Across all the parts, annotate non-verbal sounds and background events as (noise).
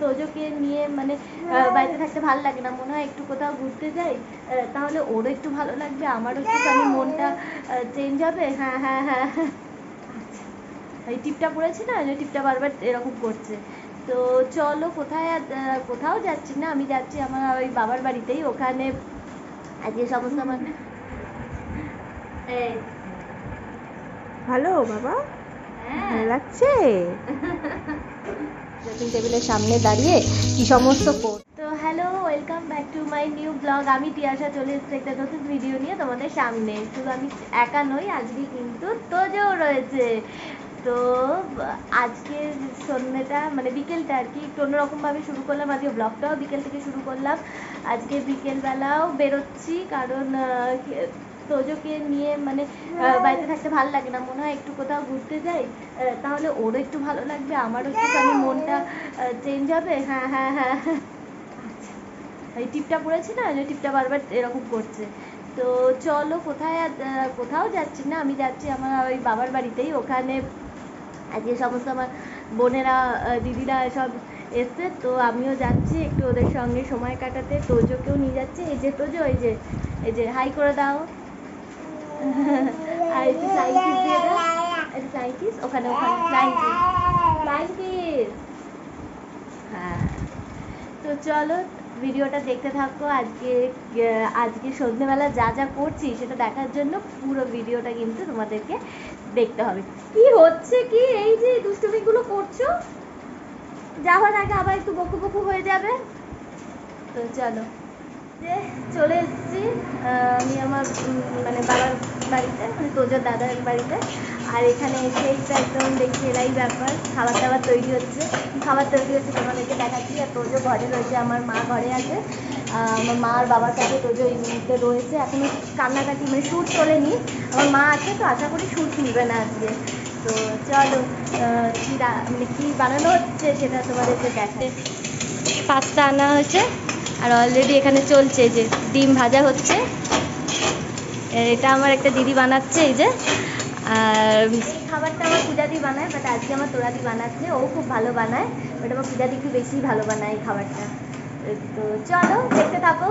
তোজোকে নিয়ে মানে বাড়িতে থাকতে ভালো লাগে না। মনে হয় একটু কোথাও ঘুরতে যাই তাহলে ওরও একটু ভালো লাগবে আমারও একটুখানি মনটা চেঞ্জ হবে। হ্যাঁ হ্যাঁ হ্যাঁ। হ্যাঁ। এই টিপটা পড়েছি না যে টিপটা বারবার এরকম করছে। তো চলো কোথায় আর, কোথাও যাচ্ছি না আমি যাচ্ছি আমার ওই বাবার বাড়িতেই। ওখানে আজকে সমস্ত আমার এই, ভালো বাবা? হ্যাঁ। ভালো লাগছে? (laughs) ড্রেসিং টেবিলের সামনে দাঁড়িয়ে কি সমস্ত তো hello welcome back to my new blog আমি তিয়াশা, চলে এসেছি একটা নতুন ভিডিও নিয়ে তোমাদের সামনে। শুধু আমি একা নই, আজকে কিন্তু তোজও রয়েছে। তো, আজকে সন্ধ্যেটা মানে বিকেলটা আর কি, একটু অন্যরকমভাবে শুরু করলাম। আজকে ব্লগটাও বিকেল থেকে শুরু করলাম। আজকে বিকেলবেলাও বেরোচ্ছি, কারণ আহ, কি- তোজোকে নিয়ে মানে বাড়িতে থাকতে ভালো লাগে না। মনে হয় একটু কোথাও ঘুরতে যাই তাহলে ওরও একটু ভালো লাগবে আমারও একটুখানি মনটা চেঞ্জ হবে। হ্যাঁ হ্যাঁ হ্যাঁ। হ্যাঁ। আচ্ছা। এই টিপটা পড়েছি না যে টিপটা বারবার এরকম করছে। তো চলো কোথায় কোথাও যাচ্ছি না আমি যাচ্ছি আমার ওই বাবার বাড়িতেই। ওখানে আজকে সমস্ত আমার বোনেরা দিদিরা সব এসছে তো আমিও যাচ্ছি একটু ওদের সঙ্গে সময় কাটাতে। তোজোকেও নিয়ে যাচ্ছি। এই যে তোজো এই যে এই যে হাই করে দাও। আর একটু ফ্লাইং দিয়ে দাও। একটু ফ্লাইং ওখানে ওখানে। ফ্লাইং ফ্লাইং কিস হ্যাঁ। তো চলো, ভিডিওটা দেখতে থাকো। আজকে আজকে সন্ধ্যেবেলা যা যা করছি, সেটা দেখার জন্য পুরো ভিডিওটা কিন্তু তোমাদেরকে দেখতে হবে। কি হচ্ছে কি? এই যে দুষ্টুমিগুলো করছ? যাওয়ার আগে আবার একটু বকু বকু হয়ে যাবে। তো চলো। যে চলে এসেছি আমি আমার মানে বাবার বাড়িতে মানে তোজার দাদার বাড়িতে। আর এখানে এসেই তো একদম দেখছি এরাই ব্যাপার, খাবার দাবার তৈরি হচ্ছে। খাবার তৈরি হচ্ছে তোমাদেরকে দেখাচ্ছি, আর তোজো ঘরে রয়েছে, আমার মা ঘরে আছে। আমার মা আর বাবার কাছে তোজো এই মুহূর্তে রয়েছে। এখনও কান্নাকাটি মানে সুর তোলেনি আমার মা আছে, তো আশা করি সুর তুলবে না আজকে। তো চলো কি মানে কি বানানো হচ্ছে সেটা তোমাদেরকে দেখে পাস্তা আনা হয়েছে। আর অলরেডি এখানে চলছে এই যে ডিম ভাজা হচ্ছে। এটা আমার একটা দিদি বানাচ্ছে এই যে। আর এই খাবারটা আমার পূজাদি বানায় বাট আজকে আমার তোরাদি বানাচ্ছে। ও খুব ভালো বানায় বাট আমার পূজাদি একটু বেশি ভালো বানায় এই খাবারটা। তো চলো দেখতে থাকো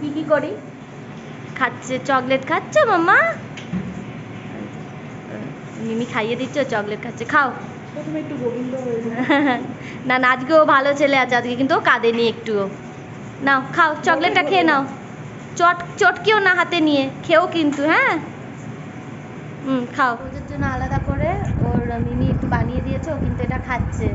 কি কি করি। খাচ্ছে চকলেট খাচ্ছে মাম্মা। মিমি খাইয়ে দিচ্ছ চকলেট খাচ্ছে। খাও। প্রথমে একটু গোবিন্দ হয়ে যায় (laughs) না না আজকে ও ভালো ছেলে আছে আজকে কিন্তু ও কাঁদেনি একটুও। নাও, খাও, চকলেটটা খেয়ে নাও। চট, চটকিও না হাতে নিয়ে খেও কিন্তু হ্যাঁ? হুম, খাও। ওদের জন্য আলাদা করে, ওর মিমি একটু বানিয়ে দিয়েছে, ও কিন্তু এটা খাচ্ছে।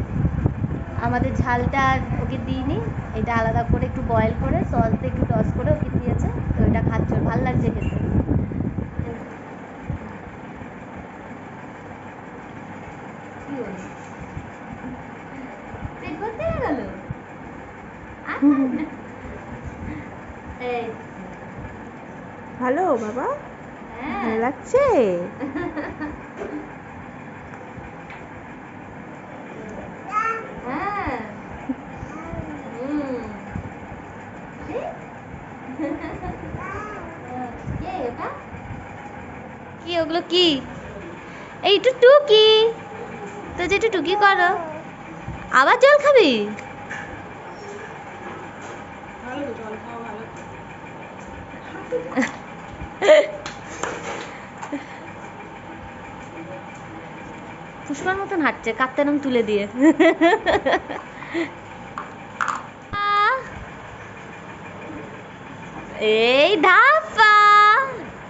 আমাদের ঝালটা ওকে দিইনি, এটা আলাদা করে একটু বয়েল করে সস দিয়ে একটু টস করে ওকে দিয়েছে, তো এটা খাচ্ছে ভালো লাগছে খেতে। পেট ভালো বাবা? হ্যাঁ। ভালো লাগছে? হ্যাঁ। কি? ওগুলো কি? এই একটু টুকি। তো যে একটু টুকি করো। আবার জল খাবি? পুষ্পার মতন হাঁটছে, কাপ্তান তুলে দিয়ে। এই ধাপা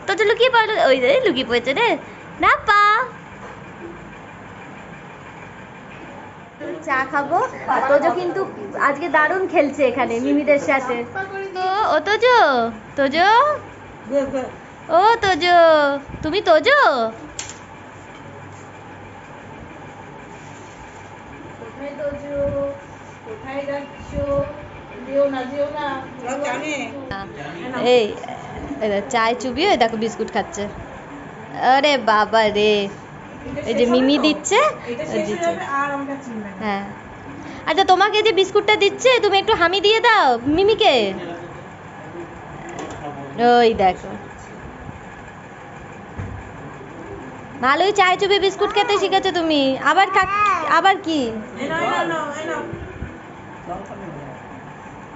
তো লুকিয়ে পড়ল, ওই লুকিয়ে পড়েছে রে। ধাপা চা খাব। তোজো কিন্তু আজকে দারুণ খেলছে এখানে মিমিদের সাথে। তো ও তোজো? তোজো? ও তোজো তুমি তোজো? কোথায় কোথায় যাচ্ছ? এই চায় চুবিয়ে ওই দেখো বিস্কুট খাচ্ছে। আরে বাবা রে। এই যে মিমি দিচ্ছে হয়ে আচ্ছা তোমাকে যে বিস্কুটটা দিচ্ছে তুমি একটু হামি দিয়ে দাও মিমিকে। ওই দেখো। ভালোই চায় চুবি বিস্কুট খেতে শিখেছো তুমি। আবার আবার কি।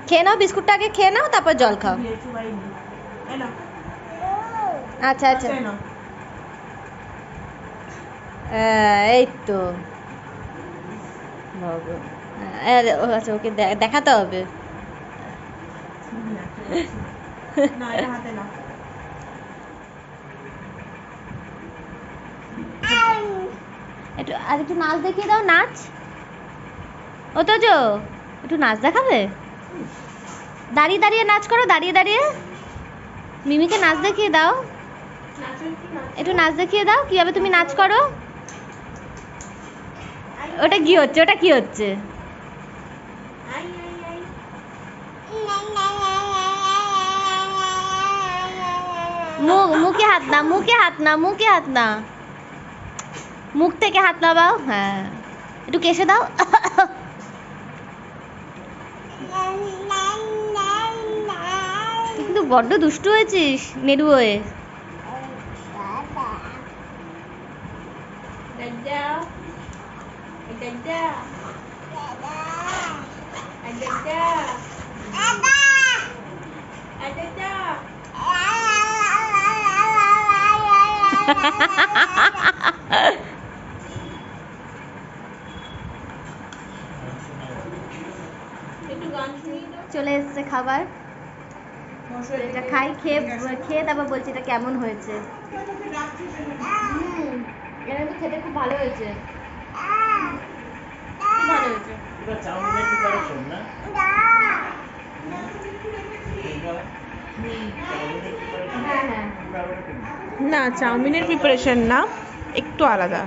খেয়ে নাও বিস্কুটটা আগে খেয়ে নাও তারপর জল খাও। নাও। আচ্ছা আচ্ছা। এই নাও তো ও আচ্ছা ওকে দেখাতে হবে। একটু আর একটু নাচ দেখিয়ে দাও নাচ। ও তো জো একটু নাচ দেখাবে? দাঁড়িয়ে দাঁড়িয়ে নাচ করো দাঁড়িয়ে দাঁড়িয়ে। মিমিকে নাচ দেখিয়ে দাও। একটু নাচ দেখিয়ে দাও কীভাবে তুমি নাচ করো। ওটা কি হচ্ছে? ওটা কি হচ্ছে? মুখ হাত না, মুখে হাত না, মুখে হাত না। মুখ থেকে হাত লাগাও হ্যাঁ। একটু কেসে দাও। কিন্তু বড্ড দুষ্টু হয়েছিস নেডু হয়ে দাদা এই দাদা এই দাদা এই দাদা একটু গান শুনিয়ে দাও চলে এসছে খাবার। এটা খাই খেয়ে খেয়ে তারপর বলছি এটা কেমন হয়েছে। এটা কিন্তু খেতে খুব ভালো হয়েছে। এটা চাউমিনের প্রিপারেশন না চাউমিনের প্রিপারেশন হ্যাঁ হ্যাঁ? না চাউমিনের প্রিপারেশন না একটু আলাদা?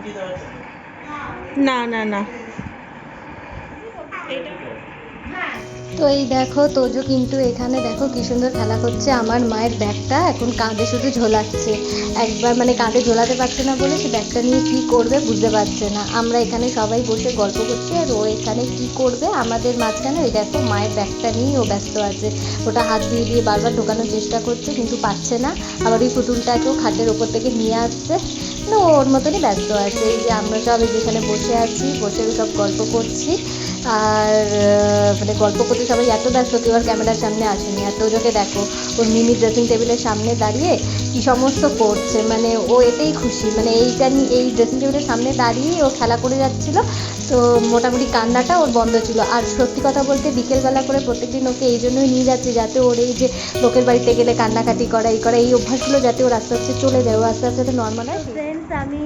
না না না তো এই দেখো, তোজো কিন্তু এখানে দেখো কি সুন্দর খেলা করছে। আমার মায়ের ব্যাগটা এখন কাঁধে শুধু ঝোলাচ্ছে। একবার মানে কাঁধে ঝোলাতে পারছে না বলে সে ব্যাগটা নিয়ে কি করবে বুঝতে পারছে না। আমরা এখানে সবাই বসে গল্প করছি আর ও এখানে কি করবে আমাদের মাঝখানে ওই দেখো মায়ের ব্যাগটা নিয়ে ও ব্যস্ত আছে। ওটা হাত দিয়ে দিয়ে বারবার ঢোকানোর চেষ্টা করছে কিন্তু পাচ্ছে না। আবার ওই পুতুলটাকেও খাটের ওপর থেকে নিয়ে আসছে। না ওর মতনই ব্যস্ত আছে। এই যে আমরা সব এই যেখানে বসে আছি, বসে সব গল্প করছি। আর মানে গল্প করতে সবাই এত ব্যস্ত কেউ আর ক্যামেরার সামনে আসেনি। আর তোজোকে দেখো, ওর মিনি ড্রেসিং টেবিলের সামনে দাঁড়িয়ে কি সমস্ত করছে। মানে ও এতেই খুশি। মানে এইটা নিয়ে এই ড্রেসিং টেবিলের সামনে দাঁড়িয়ে ও খেলা করে যাচ্ছিল। তো মোটামুটি কান্নাটা ওর বন্ধ ছিল। আর সত্যি কথা বলতে বিকেলবেলা করে প্রত্যেকদিন ওকে এই জন্যই নিয়ে যাচ্ছে, যাতে ওর এই যে লোকের বাড়িতে গেলে কান্নাকাটি করা, এই করা, এই অভ্যাসগুলো যাতে ওর আস্তে আস্তে চলে যায়। ও আস্তে আস্তে নর্মাল হয়। ফ্রেন্ডস আমি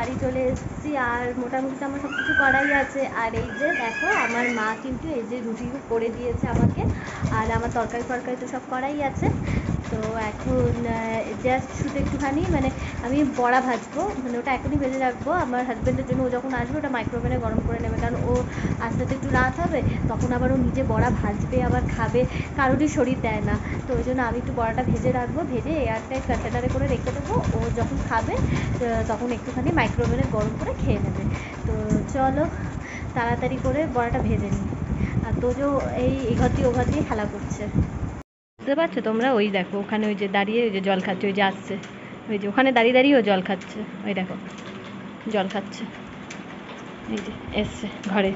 বাড়ি চলে এসেছি আর মোটামুটি তো আমার সব কিছু করাই আছে। আর এই যে দেখো, আমার মা কিন্তু এই যে রুটি করে দিয়েছে আমাকে, আর আমার তরকারি ফরকারি তো সব করাই আছে। তো এখন জাস্ট শুধু একটুখানি মানে আমি বড়া ভাজবো মানে ওটা এখনই ভেজে রাখব। আমার হাজব্যান্ডের জন্য ও যখন আসবে, ওটা মাইক্রোওভেনে গরম করে নেবে। কারণ ও আসতে তো একটু রাত হবে, তখন আবার ও নিজে বড়া ভাজবে, আবার খাবে। কারোরই শরীর দেয় না। তো ওই জন্য আমি একটু বড়াটা ভেজে রাখব, ভেজে এয়ারটাইট কন্টেনারে করে রেখে দেবো। ও যখন খাবে তখন একটুখানি মাইক্রোওভেনে গরম করে খেয়ে নেবে। তো চলো, তাড়াতাড়ি করে বড়াটা ভেজে নিই। আর তোজো এই এঘর দিয়ে ওঘর দিয়ে খেলা করছে। বুঝতে পারছ তোমরা? ওই দেখো, ওখানে ওই যে দাঁড়িয়ে ওই যে জল খাচ্ছে, ওই যে আসছে। ওই যে ওখানে দাঁড়িয়ে দাঁড়িয়ে ও জল খাচ্ছে। ওই দেখো, জল খাচ্ছে। এই যে এসছে ঘরে।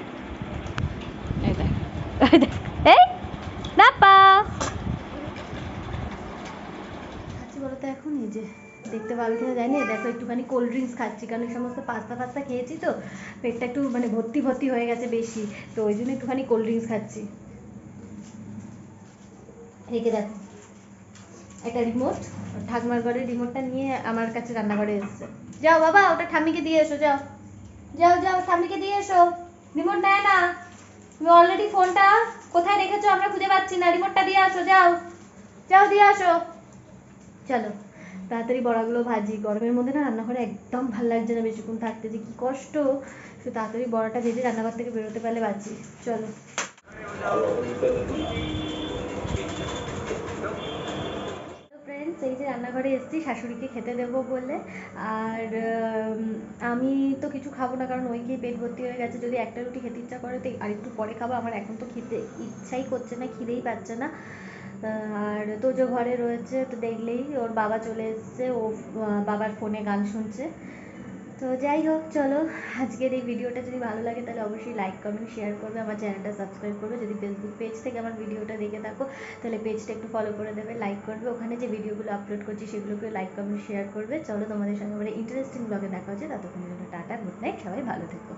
এই দেখ খাচ্ছি বলো তো এখন, এই যে দেখতে পাবে কিনা জানি দেখো, একটুখানি কোল্ড ড্রিঙ্কস খাচ্ছি, কারণ এই সমস্ত পাস্তা ফাস্তা খেয়েছি তো। পেটটা একটু মানে ভর্তি ভর্তি হয়ে গেছে বেশি। তো ওই জন্য একটুখানি কোল্ড ড্রিঙ্কস খাচ্ছি। একে দেখো একটা রিমোট ঠাকুমার ঘরের রিমোটটা নিয়ে আমার কাছে রান্নাঘরে এসেছে। যাও বাবা, ওটা ঠাম্মিকে দিয়ে এসো, যাও। যাও যাও, ঠাম্মিকে দিয়ে এসো। রিমোট নেয় না। তুমি অলরেডি ফোনটা কোথায় রেখেছো আমরা খুঁজে পাচ্ছি না। রিমোটটা দিয়ে আসো, যাও। যাও, দিয়ে আসো। চলো, তাড়াতাড়ি বড়াগুলো ভাজি। গরমের মধ্যে না রান্নাঘরে একদম ভালো লাগছে না বেশিক্ষণ থাকতে। যে কি কষ্ট। তো তাড়াতাড়ি বড়াটা ভেজে রান্নাঘর থেকে বেরোতে পারলে বাঁচি। চলো ফ্রেন্ডস এই যে রান্নাঘরে এসেছি, শাশুড়িকে খেতে দেবো বলে। আর আমি তো কিছু খাব না, কারণ ওই খেয়ে পেট ভর্তি হয়ে গেছে। যদি একটা রুটি খেতে ইচ্ছা করে, তো আর একটু পরে খাব। আমার এখন তো খেতে ইচ্ছাই করছে না, খিদেই পাচ্ছে না। আর তোজো ঘরে রয়েছে, তো দেখলেই ওর বাবা চলে এসছে। ও বাবার ফোনে গান শুনছে। তো যাই হোক, চলো। আজকের এই ভিডিওটা যদি ভালো লাগে, তাহলে অবশ্যই লাইক কমেন্ট শেয়ার করবে। আমার চ্যানেলটা সাবস্ক্রাইব করবে। যদি ফেসবুক পেজ থেকে আমার ভিডিওটা দেখে থাকো, তাহলে পেজটা একটু ফলো করে দেবে লাইক করবে। ওখানে যে ভিডিওগুলো আপলোড করছি সেগুলোকে লাইক কমেন্ট শেয়ার করবে। চলো তোমাদের সঙ্গে আবার ইন্টারেস্টিং ব্লগে দেখা হচ্ছে। ততক্ষণ জন্য টাটা গুড নাইট সবাই ভালো থেকো।